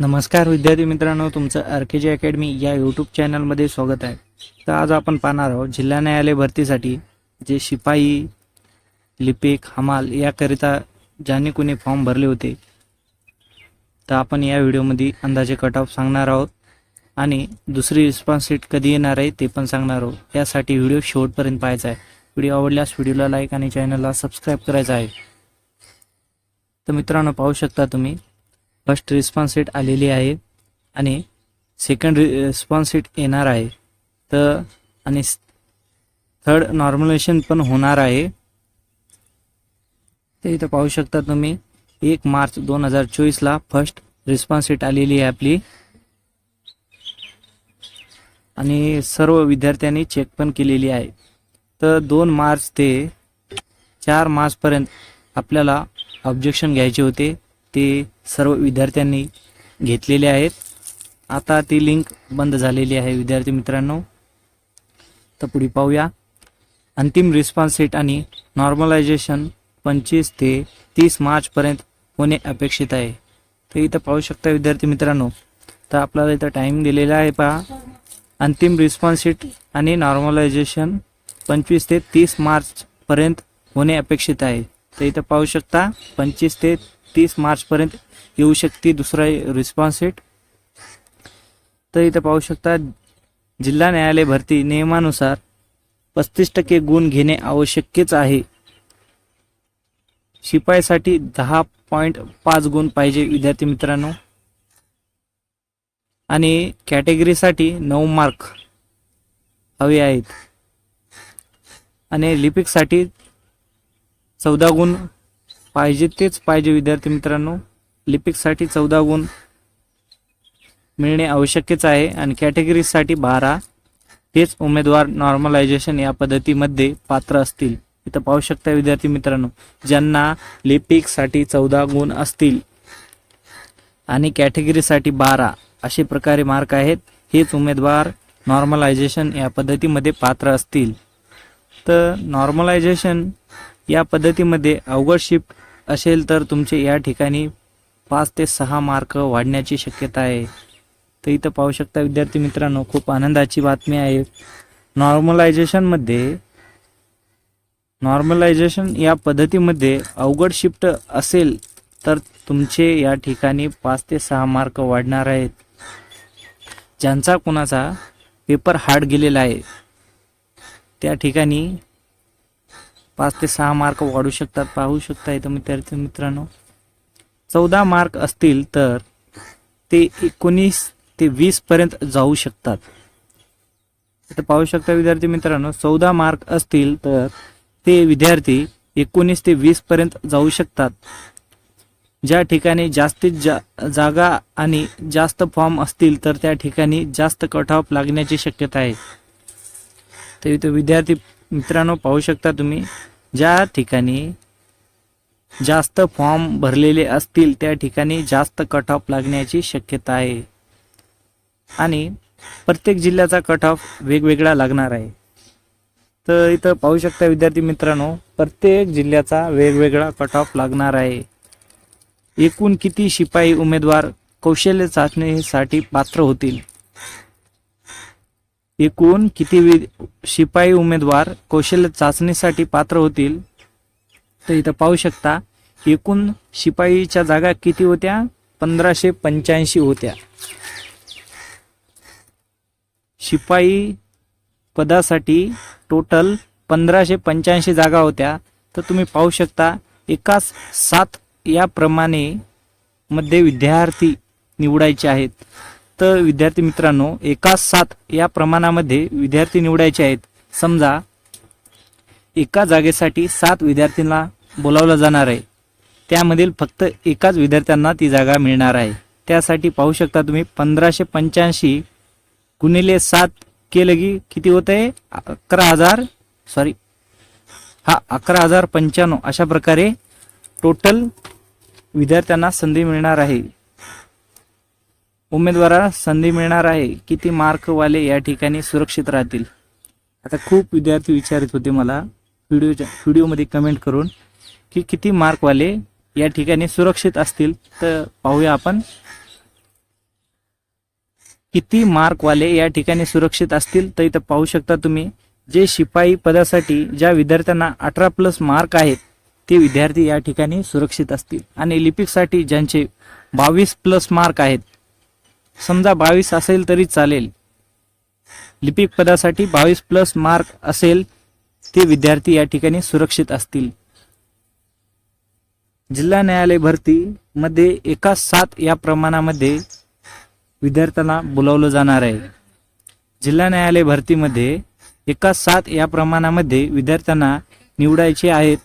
नमस्कार विद्यार्थी मित्रांनो तुमचं आर के जी अकॅडमी या यूट्यूब चॅनलमध्ये स्वागत आहे. तर आज आपण पाहणार आहोत जिल्हा न्यायालय भरतीसाठी जे शिपाई लिपिक हमाल याकरिता ज्याने कोणी फॉर्म भरले होते तर आपण या व्हिडिओमध्ये अंदाजे कट ऑफ सांगणार आहोत. आणि दुसरी रिस्पॉन्स शीट कधी येणार आहे ते पण सांगणार आहोत. यासाठी व्हिडिओ शेवटपर्यंत पाहायचा आहे. व्हिडिओ आवडल्यास व्हिडिओला लाईक आणि चॅनलला सबस्क्राईब करायचं आहे. तर मित्रांनो पाहू शकता तुम्ही फर्स्ट रिस्पॉन्स सेट आलेली आहे आणि सेकंड रिस्पॉन्स सेट येणार आहे. तर आणि थर्ड नॉर्मलायझेशन पण होणार आहे. ते इथं पाहू शकता तुम्ही एक मार्च दोन हजार चोवीसला फर्स्ट रिस्पॉन्स सेट आलेली आहे आपली. आणि सर्व विद्यार्थ्यांनी चेक पण केलेली आहे. तर दोन मार्च ते चार मार्चपर्यंत आपल्याला ऑब्जेक्शन घ्यायचे होते. ते सर्व विद्यार्थ्यांनी घेतलेले आहेत. आता ती लिंक बंद झालेली आहे विद्यार्थी मित्रांनो. तर पुढे पाहूया. अंतिम रिस्पॉन्स सेट आणि नॉर्मलायझेशन पंचवीस ते तीस मार्चपर्यंत होणे अपेक्षित आहे. तर इथं पाहू शकता विद्यार्थी मित्रांनो. तर आपल्याला इथं टाईम दिलेला आहे पहा. अंतिम रिस्पॉन्स सीट आणि नॉर्मलायझेशन पंचवीस ते तीस मार्चपर्यंत होणे अपेक्षित आहे. तर इथं पाहू शकता पंचवीस ते तीस मार्चपर्यंत येऊ शकते. दुसरा रिस्पॉन्स शीट तर इथं पाहू शकता जिल्हा न्यायालय भरती नियमानुसार पस्तीस टक्के गुण घेणे आवश्यकच आहे. शिपाईसाठी दहा पॉईंट पाच गुण पाहिजे विद्यार्थी मित्रांनो. आणि कॅटेगरीसाठी नऊ मार्क हवे आहेत. आणि लिपिकसाठी चौदा गुण पाहिजे तेच पाहिजे विद्यार्थी मित्रांनो. लिपिकसाठी चौदा गुण मिळणे आवश्यकच आहे आणि कॅटेगरीसाठी बारा. तेच उमेदवार नॉर्मलायझेशन या पद्धतीमध्ये पात्र असतील. इथं पाहू शकता विद्यार्थी मित्रांनो ज्यांना लिपिकसाठी चौदा गुण असतील आणि कॅटेगरीसाठी बारा असे प्रकारे मार्क आहेत हेच उमेदवार नॉर्मलायझेशन या पद्धतीमध्ये पात्र असतील. तर नॉर्मलायझेशन या पद्धतीमध्ये अवघड शिफ्ट असेल तर तुमचे या ठिकाणी पाच ते सहा मार्क वाढण्याची शक्यता आहे. तर इथं पाहू शकता विद्यार्थी मित्रांनो खूप आनंदाची बातमी आहे. नॉर्मलायझेशनमध्ये नॉर्मलायझेशन या पद्धतीमध्ये अवघड शिफ्ट असेल तर तुमचे या ठिकाणी पाच ते सहा मार्क वाढणार आहेत. ज्यांचा कुणाचा पेपर हार्ड गेलेला आहे त्या ठिकाणी पाच ते सहा मार्क वाढू शकतात पाहू शकता इथं विद्यार्थी मित्रांनो. चौदा मार्क असतील तर ते एकोणीस ते वीस पर्यंत जाऊ शकतात. इथं पाहू शकता विद्यार्थी मित्रांनो चौदा मार्क असतील तर ते विद्यार्थी एकोणीस ते वीस पर्यंत जाऊ शकतात. ज्या ठिकाणी जास्तीत जा जागा आणि जास्त फॉर्म असतील तर त्या ठिकाणी जास्त कट ऑफ लागण्याची शक्यता आहे. तर इथं विद्यार्थी मित्रांनो पाहू शकता तुम्ही ज्या ठिकाणी जास्त फॉर्म भरलेले असतील त्या ठिकाणी जास्त कट ऑफ लागण्याची शक्यता आहे. आणि प्रत्येक जिल्ह्याचा कट ऑफ वेगवेगळा लागणार आहे. तर इथं पाहू शकता विद्यार्थी मित्रांनो प्रत्येक जिल्ह्याचा वेगवेगळा कट ऑफ लागणार आहे. एकूण किती शिपाई उमेदवार कौशल्य चाचणीसाठी पात्र होतील? एकूण किती वि शिपाई उमेदवार कौशल्य चाचणीसाठी पात्र होतील? तर इथं पाहू शकता एकूण शिपाईच्या जागा किती होत्या? पंधराशे पंच्याऐंशी होत्या. शिपाई पदासाठी टोटल पंधराशे पंच्याऐंशी जागा होत्या. तर तुम्ही पाहू शकता एकाच सात याप्रमाणे मध्ये विद्यार्थी निवडायचे आहेत. तर विद्यार्थी मित्रांनो एका सात या प्रमाणामध्ये विद्यार्थी निवडायचे आहेत. समजा एका जागेसाठी सात विद्यार्थ्यांना बोलावलं जाणार आहे. त्यामधील फक्त एकाच विद्यार्थ्यांना ती जागा मिळणार आहे. त्यासाठी पाहू शकता तुम्ही पंधराशे पंच्याऐंशी गुणिले सात केलं की किती होत आहे अकरा हजार सॉरी हा अकरा हजार पंच्याण्णव. अशा प्रकारे टोटल विद्यार्थ्यांना संधी मिळणार आहे. उमेदवाराला संधी मिळणार आहे. किती मार्कवाले या ठिकाणी सुरक्षित राहतील? आता खूप विद्यार्थी विचारित होते मला व्हिडिओच्या व्हिडिओमध्ये कमेंट करून की किती मार्कवाले या ठिकाणी सुरक्षित असतील? तर पाहूया आपण. किती मार्कवाले या ठिकाणी सुरक्षित असतील? तर इथं पाहू शकता तुम्ही जे शिपाई पदासाठी ज्या विद्यार्थ्यांना अठरा प्लस मार्क आहेत ते विद्यार्थी या ठिकाणी सुरक्षित असतील. आणि लिपिकसाठी ज्यांचे बावीस प्लस मार्क आहेत समजा बावीस असेल तरी चालेल. लिपिक पदासाठी बावीस प्लस मार्क असेल ते विद्यार्थी या ठिकाणी सुरक्षित असतील. जिल्हा न्यायालय भरती मध्ये एका सात या प्रमाणामध्ये विद्यार्थ्यांना बोलावलं जाणार आहे. जिल्हा न्यायालय भरतीमध्ये एका सात या प्रमाणामध्ये विद्यार्थ्यांना निवडायचे आहेत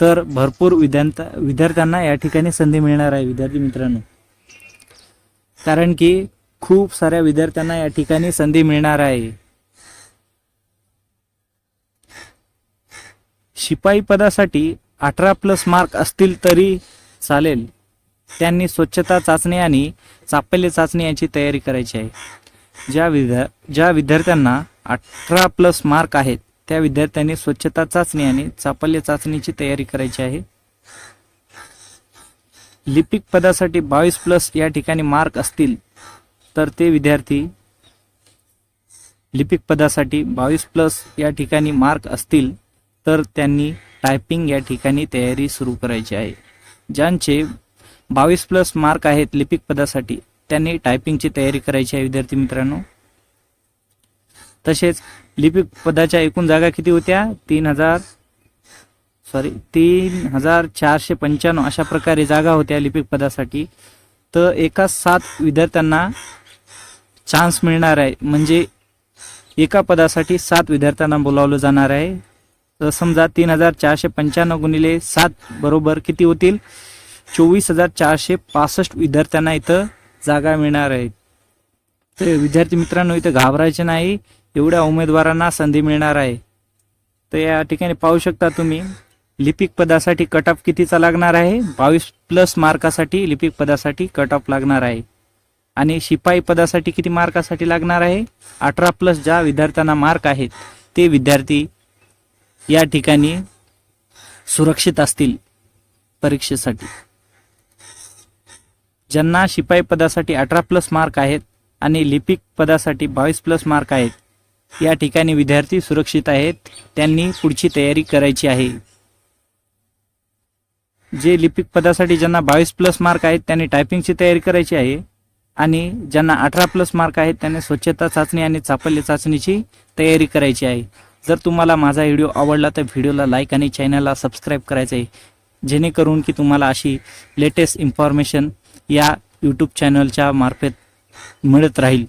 तर भरपूर विद्यार्थ विद्यार्थ्यांना या ठिकाणी संधी मिळणार आहे विद्यार्थी मित्रांनो. कारण की खूप साऱ्या विद्यार्थ्यांना या ठिकाणी संधी मिळणार आहे. शिपाई पदासाठी अठरा प्लस मार्क असतील तरी चालेल. त्यांनी स्वच्छता चाचणी आणि चापल्य चाचणी यांची तयारी करायची आहे. ज्या विद्या ज्या विद्यार्थ्यांना अठरा प्लस मार्क आहेत त्या विद्यार्थ्यांनी स्वच्छता चाचणी आणि चापल्य चाचणीची तयारी करायची आहे. लिपिक पदासाठी बावीस प्लस या ठिकाणी मार्क असतील तर ते विद्यार्थी लिपिक पदासाठी बावीस प्लस या ठिकाणी मार्क असतील तर त्यांनी टायपिंग या ठिकाणी तयारी सुरू करायची आहे. ज्यांचे बावीस प्लस मार्क आहेत लिपिक पदासाठी त्यांनी टायपिंगची तयारी करायची आहे विद्यार्थी मित्रांनो. तसेच लिपिक पदाच्या एकूण जागा किती होत्या? तीन हजार सॉरी तीन हजार चारशे पंच्याण्णव अशा प्रकारे जागा होत्या लिपिक पदासाठी. तर एका सात विद्यार्थ्यांना चान्स मिळणार आहे. म्हणजे एका पदासाठी सात विद्यार्थ्यांना बोलावलं जाणार आहे. तर समजा तीन हजार चारशे पंच्याण्णव गुणिले सात बरोबर किती होतील? चोवीस हजार चारशे पासष्ट विद्यार्थ्यांना इथं जागा मिळणार आहे. तर विद्यार्थी मित्रांनो इथं घाबरायचे नाही. एवढ्या उमेदवारांना संधी मिळणार आहे. तर या ठिकाणी पाहू शकता तुम्ही. लिपिक पदासाठी कट ऑफ कितीचा लागणार आहे? बावीस प्लस मार्कासाठी लिपिक पदासाठी कट ऑफ लागणार आहे. आणि शिपाई पदासाठी किती मार्कासाठी लागणार आहे? अठरा प्लस ज्या विद्यार्थ्यांना मार्क आहेत ते विद्यार्थी या ठिकाणी सुरक्षित असतील परीक्षेसाठी. ज्यांना शिपाई पदासाठी अठरा प्लस मार्क आहेत आणि लिपिक पदासाठी बावीस प्लस मार्क आहेत या ठिकाणी विद्यार्थी सुरक्षित आहेत. त्यांनी पुढची तयारी करायची आहे. जे लिपिक पदासाठी ज्यांना बावीस प्लस मार्क आहेत त्यांनी टायपिंगची तयारी करायची आहे. आणि ज्यांना अठरा प्लस मार्क आहेत त्यांनी स्वच्छता चाचणी आणि चापल्य चाचणीची तयारी करायची आहे. जर तुम्हाला माझा व्हिडिओ आवडला तर व्हिडिओला लाईक आणि चॅनलला सबस्क्राईब करायचं आहे. जेणेकरून की तुम्हाला अशी लेटेस्ट इन्फॉर्मेशन या यूट्यूब चॅनलच्या मार्फत मिळत राहील.